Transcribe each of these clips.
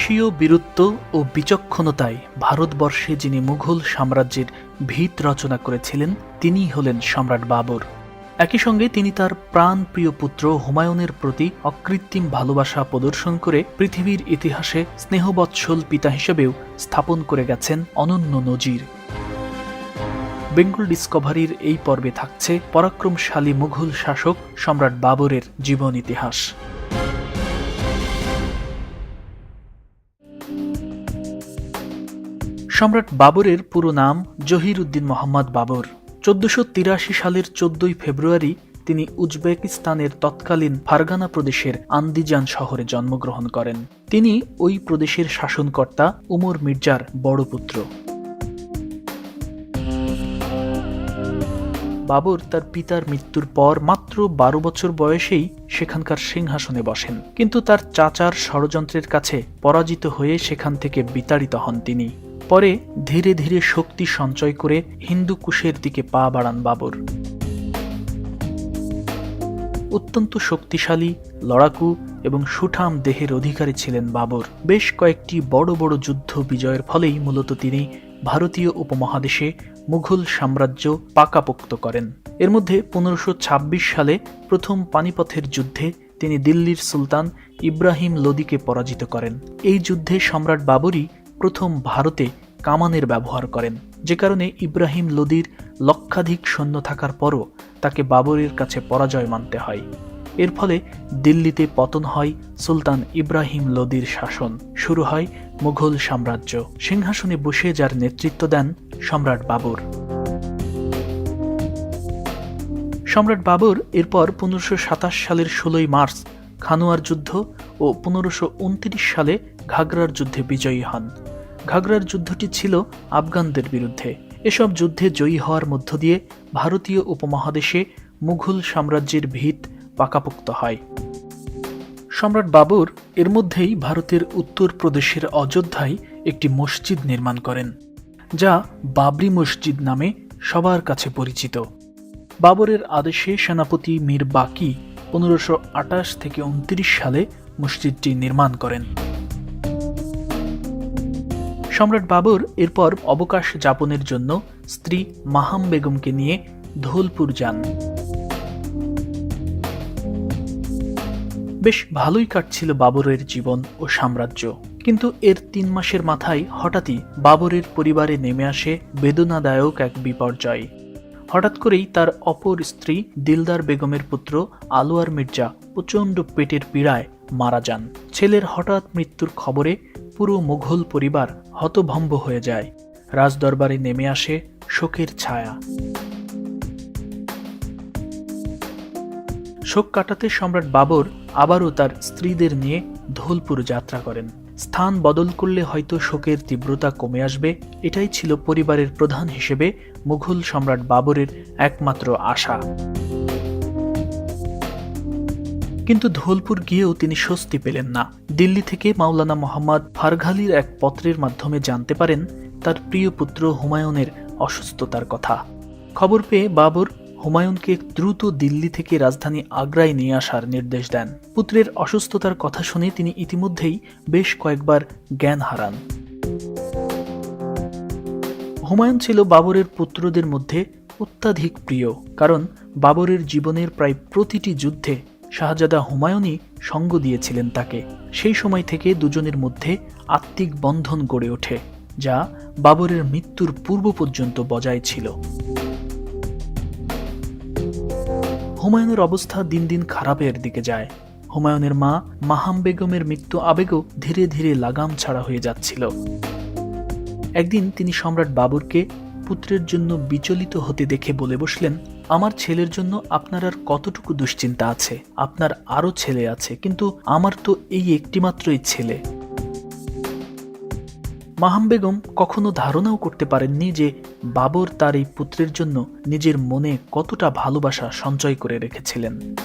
স্বীয় বীরত্ব ও বিচক্ষণতায় ভারতবর্ষে যিনি মুঘল সাম্রাজ্যের ভিত রচনা করেছিলেন, তিনিই হলেন সম্রাট বাবর। একই সঙ্গে তিনি তার প্রাণপ্রিয় পুত্র হুমায়ুনের প্রতি অকৃত্রিম ভালোবাসা প্রদর্শন করে পৃথিবীর ইতিহাসে স্নেহবৎসল পিতা হিসেবেও স্থাপন করে গেছেন অনন্য নজির। বেঙ্গল ডিসকভারির এই পর্বে থাকছে পরাক্রমশালী মুঘল শাসক সম্রাট বাবরের জীবন ইতিহাস। সম্রাট বাবরের পুরো নাম জহির উদ্দিন মোহাম্মদ বাবর। চোদ্দশো তিরাশি সালের চোদ্দই ফেব্রুয়ারি তিনি উজবেকিস্তানের তৎকালীন ফারগানা প্রদেশের আন্দিজান শহরে জন্মগ্রহণ করেন। তিনি ওই প্রদেশের শাসনকর্তা উমর মির্জার বড় পুত্র। বাবর তার পিতার মৃত্যুর পর মাত্র বারো বছর বয়সেই সেখানকার সিংহাসনে বসেন। কিন্তু তার চাচার ষড়যন্ত্রের কাছে পরাজিত হয়ে সেখান থেকে বিতাড়িত হন তিনি। পরে ধীরে ধীরে শক্তি সঞ্চয় করে হিন্দু কুশের দিকে পা বাড়ান বাবর। অত্যন্ত শক্তিশালী, লড়াকু এবং সুঠাম দেহের অধিকারী ছিলেন বাবর। বেশ কয়েকটি বড় বড় যুদ্ধ বিজয়ের ফলেই মূলত তিনি ভারতীয় উপমহাদেশে মুঘল সাম্রাজ্য পাকাপোক্ত করেন। এর মধ্যে পনেরোশো সালে প্রথম পানিপথের যুদ্ধে তিনি দিল্লির সুলতান ইব্রাহিম লোদিকে পরাজিত করেন। এই যুদ্ধে সম্রাট বাবরই প্রথম ভারতে কামানের ব্যবহার করেন, যে কারণে ইব্রাহিম লোদির লক্ষাধিক সৈন্য থাকার পরও তাকে বাবরের কাছে পরাজয় মানতে হয়। এর ফলে দিল্লিতে পতন হয় সুলতান ইব্রাহিম লোদির শাসন, শুরু হয় মুঘল সাম্রাজ্য। সিংহাসনে বসে যার নেতৃত্ব দেন সম্রাট বাবর। সম্রাট বাবর এরপর পনেরোশো সাতাশ সালের ষোলোই মার্চ খানোয়ার যুদ্ধ ও পনেরোশো সালে ঘাগরার যুদ্ধে বিজয়ী হন। ঘাগরার যুদ্ধটি ছিল আফগানদের বিরুদ্ধে। এসব যুদ্ধে জয়ী হওয়ার মধ্য দিয়ে ভারতীয় উপমহাদেশে মুঘল সাম্রাজ্যের ভিত পাকাপোক্ত হয়। সম্রাট বাবর এর মধ্যেই ভারতের উত্তর প্রদেশের অযোধ্যায় একটি মসজিদ নির্মাণ করেন, যা বাবরি মসজিদ নামে সবার কাছে পরিচিত। বাবরের আদেশে সেনাপতি মীর বাকি পনেরোশো আটাশ থেকে উনত্রিশ সালে মসজিদটি নির্মাণ করেন। সম্রাট বাবর এরপর অবকাশ যাপনের জন্য স্ত্রী মাহাম বেগমকে নিয়ে ধোলপুর যান। বেশ ভালোই কাটছিল বাবরের জীবন ও সাম্রাজ্য। কিন্তু এর তিন মাসের মাথায় হঠাৎই বাবরের পরিবারে নেমে আসে বেদনাদায়ক এক বিপর্যয়। হঠাৎ করেই তার অপর স্ত্রী দিলদার বেগমের পুত্র আলোয়ার মির্জা প্রচণ্ড পেটের পীড়ায় মারা যান। ছেলের হঠাৎ মৃত্যুর খবরে পুরো মুঘল পরিবার হতভম্ব হয়ে যায়। রাজদরবারে নেমে আসে শোকের ছায়া। শোক কাটাতে সম্রাট বাবর আবারও তার স্ত্রীদের নিয়ে ধোলপুর যাত্রা করেন। স্থান বদল করলে হয়তো শোকের তীব্রতা কমে আসবে, এটাই ছিল পরিবারের প্রধান হিসেবে মুঘল সম্রাট বাবরের একমাত্র আশা। কিন্তু ধোলপুর গিয়েও তিনি স্বস্তি পেলেন না। দিল্লি থেকে মাওলানা মোহাম্মদ ফারঘালির এক পত্রের মাধ্যমে জানতে পারেন, তার প্রিয় পুত্র হুমায়ুনের অসুস্থতার কথা। খবর পেয়ে বাবর হুমায়ুনকে দ্রুত দিল্লি থেকে রাজধানী আগ্রায় নিয়ে আসার নির্দেশ দেন। পুত্রের অসুস্থতার কথা শুনে তিনি ইতিমধ্যেই বেশ কয়েকবার জ্ঞান হারান। হুমায়ুন ছিল বাবরের পুত্রদের মধ্যে অত্যাধিক প্রিয়, কারণ বাবরের জীবনের প্রায় প্রতিটি যুদ্ধে শাহজাদা হুমায়ুনই সঙ্গ দিয়েছিলেন তাকে। সেই সময় থেকে দুজনের মধ্যে আত্মিক বন্ধন গড়ে ওঠে, যা বাবরের মৃত্যুর পূর্ব পর্যন্ত বজায় ছিল। হুমায়ুনের অবস্থা দিন দিন খারাপের দিকে যায়। হুমায়ুনের মা মাহাম বেগমের মৃত্যু আবেগও ধীরে ধীরে লাগাম ছাড়া হয়ে যাচ্ছিল। একদিন তিনি সম্রাট বাবরকে পুত্রের জন্য বিচলিত হতে দেখে বলে বসলেন, আমার ছেলের জন্য আপনার আর কতটুকু দুশ্চিন্তা আছে? আপনার আরও ছেলে আছে, কিন্তু আমার তো এই একটিমাত্রই ছেলে। মাহাম বেগম কখনো ধারণাও করতে পারেননি যে বাবর তার এই পুত্রের জন্য নিজের মনে কতটা ভালোবাসা সঞ্চয় করে রেখেছিলেন।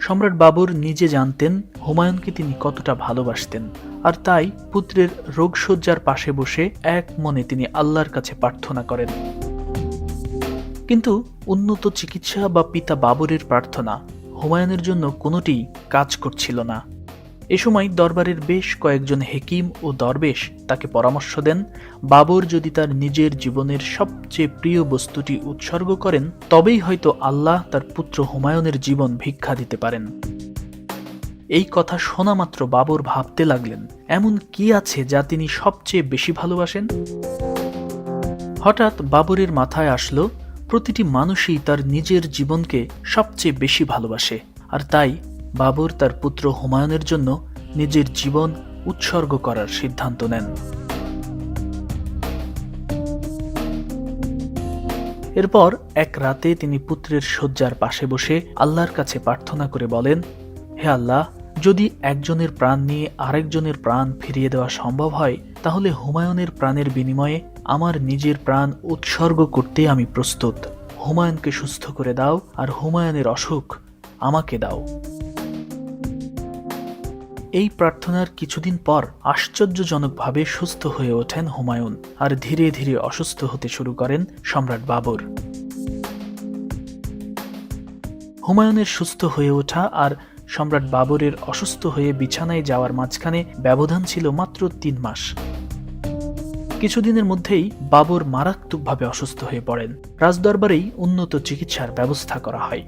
সম্রাট বাবর নিজে জানতেন হুমায়ুনকে তিনি কতটা ভালোবাসতেন, আর তাই পুত্রের রোগশয্যার পাশে বসে এক মনে তিনি আল্লাহর কাছে প্রার্থনা করেন। কিন্তু উন্নত চিকিৎসা বা পিতা বাবরের প্রার্থনা হুমায়ুনের জন্য কোনোটি কাজ করছিল না। এ সময় দরবারের বেশ কয়েকজন হেকিম ও দরবেশ তাকে পরামর্শ দেন, বাবর যদি তার নিজের জীবনের সবচেয়ে প্রিয় বস্তুটি উৎসর্গ করেন, তবেই হয়তো আল্লাহ তার পুত্র হুমায়ুনের জীবন ভিক্ষা দিতে পারেন। এই কথা শোনা মাত্র বাবর ভাবতে লাগলেন, এমন কি আছে যা তিনি সবচেয়ে বেশি ভালোবাসেন? হঠাৎ বাবরের মাথায় আসলো, প্রতিটি মানুষই তার নিজের জীবনকে সবচেয়ে বেশি ভালোবাসে, আর তাই বাবর তার পুত্র হুমায়ুনের জন্য নিজের জীবন উৎসর্গ করার সিদ্ধান্ত নেন। এরপর এক রাতে তিনি পুত্রের শয্যার পাশে বসে আল্লাহর কাছে প্রার্থনা করে বলেন, হে আল্লাহ, যদি একজনের প্রাণ নিয়ে আরেকজনের প্রাণ ফিরিয়ে দেওয়া সম্ভব হয়, তাহলে হুমায়ুনের প্রাণের বিনিময়ে আমার নিজের প্রাণ উৎসর্গ করতে আমি প্রস্তুত। হুমায়ুনকে সুস্থ করে দাও আর হুমায়ুনের অসুখ আমাকে দাও। এই প্রার্থনার কিছুদিন পর আশ্চর্যজনকভাবে সুস্থ হয়ে ওঠেন হুমায়ুন আর ধীরে ধীরে অসুস্থ হতে শুরু করেন সম্রাট বাবর। হুমায়ুনের সুস্থ হয়ে ওঠা আর সম্রাট বাবরের অসুস্থ হয়ে বিছানায় যাওয়ার মাঝখানে ব্যবধান ছিল মাত্র তিন মাস। কিছুদিনের মধ্যেই বাবর মারাত্মকভাবে অসুস্থ হয়ে পড়েন। রাজদরবারেই উন্নত চিকিৎসার ব্যবস্থা করা হয়।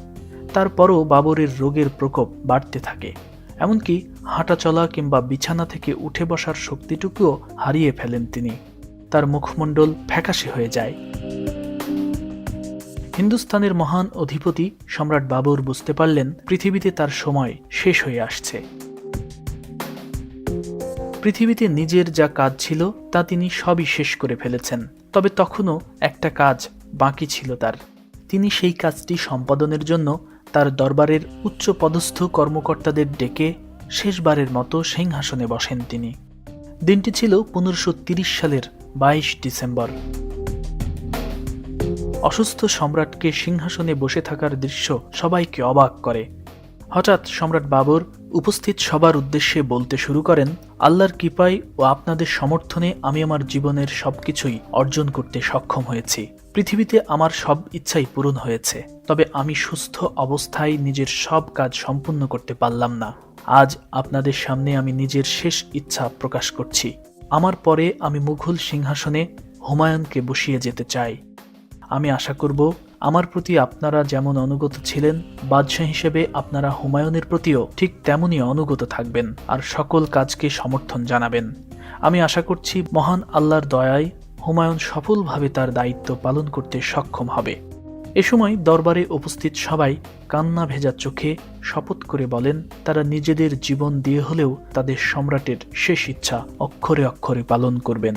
তারপরও বাবরের রোগের প্রকোপ বাড়তে থাকে। এমনকি হাঁটা চলা কিংবা বিছানা থেকে উঠে বসার শক্তিটুকুও হারিয়ে ফেলেন তিনি। তার মুখমণ্ডল ফ্যাকাশে হয়ে যায়। হিন্দুস্তানের মহান অধিপতি সম্রাট বাবর বুঝতে পারলেন পৃথিবীতে তার সময় শেষ হয়ে আসছে। পৃথিবীতে নিজের যা কাজ ছিল তা তিনি সবই শেষ করে ফেলেছেন, তবে তখনও একটা কাজ বাকি ছিল তার। তিনি সেই কাজটি সম্পাদনের জন্য তার দরবারের উচ্চ পদস্থ কর্মকর্তাদের ডেকে শেষবারের মতো সিংহাসনে বসেন তিনি। দিনটি ছিল পনেরোশো সালের বাইশ ডিসেম্বর। অসুস্থ সম্রাটকে সিংহাসনে বসে থাকার দৃশ্য সবাইকে অবাক করে। হঠাৎ সম্রাট বাবর উপস্থিত সবার উদ্দেশ্যে বলতে শুরু করেন, আল্লাহর কৃপায় ও আপনাদের সমর্থনে আমি আমার জীবনের সবকিছুই অর্জন করতে সক্ষম হয়েছি। পৃথিবীতে আমার সব ইচ্ছাই পূরণ হয়েছে, তবে আমি সুস্থ অবস্থায় নিজের সব কাজ সম্পূর্ণ করতে পারলাম না। আজ আপনাদের সামনে আমি নিজের শেষ ইচ্ছা প্রকাশ করছি। আমার পরে আমি মুঘল সিংহাসনে হুমায়ুনকে বসিয়ে যেতে চাই। আমি আশা করব আমার প্রতি আপনারা যেমন অনুগত ছিলেন, বাদশাহ হিসেবে আপনারা হুমায়ুনের প্রতিও ঠিক তেমনই অনুগত থাকবেন আর সকল কাজকে সমর্থন জানাবেন। আমি আশা করছি মহান আল্লাহর দয়ায় হুমায়ুন সফলভাবে তার দায়িত্ব পালন করতে সক্ষম হবে। এ সময় দরবারে উপস্থিত সবাই কান্না ভেজা চোখে শপথ করে বলেন, তারা নিজেদের জীবন দিয়ে হলেও তাদের সম্রাটের শেষ ইচ্ছা অক্ষরে অক্ষরে পালন করবেন।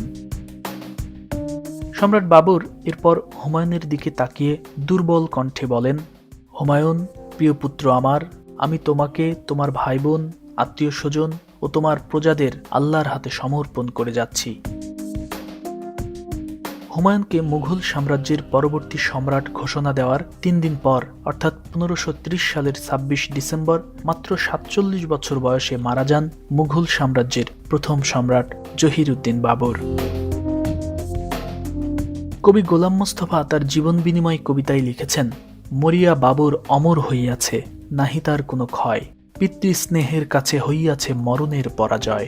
সম্রাট বাবর এরপর হুমায়ুনের দিকে তাকিয়ে দুর্বল কণ্ঠে বলেন, হুমায়ুন, প্রিয় পুত্র আমার, আমি তোমাকে, তোমার ভাই বোন আত্মীয় স্বজন ও তোমার প্রজাদের আল্লাহর হাতে সমর্পণ করে যাচ্ছি। হুমায়ুনকে মুঘল সাম্রাজ্যের পরবর্তী সম্রাট ঘোষণা দেওয়ার তিন দিন পর, অর্থাৎ পনেরোশো সালের ছাব্বিশ ডিসেম্বর, মাত্র সাতচল্লিশ বছর বয়সে মারা যান মুঘল সাম্রাজ্যের প্রথম সম্রাট জহির উদ্দিন বাবর। কবি গোলাম মোস্তফা তার জীবন বিনিময় কবিতায় লিখেছেন, মরিয়া বাবুর অমর হইয়াছে, নাহি তার কোনো ক্ষয়। পিতৃস্নেহের কাছে হইয়াছে মরণের পরাজয়।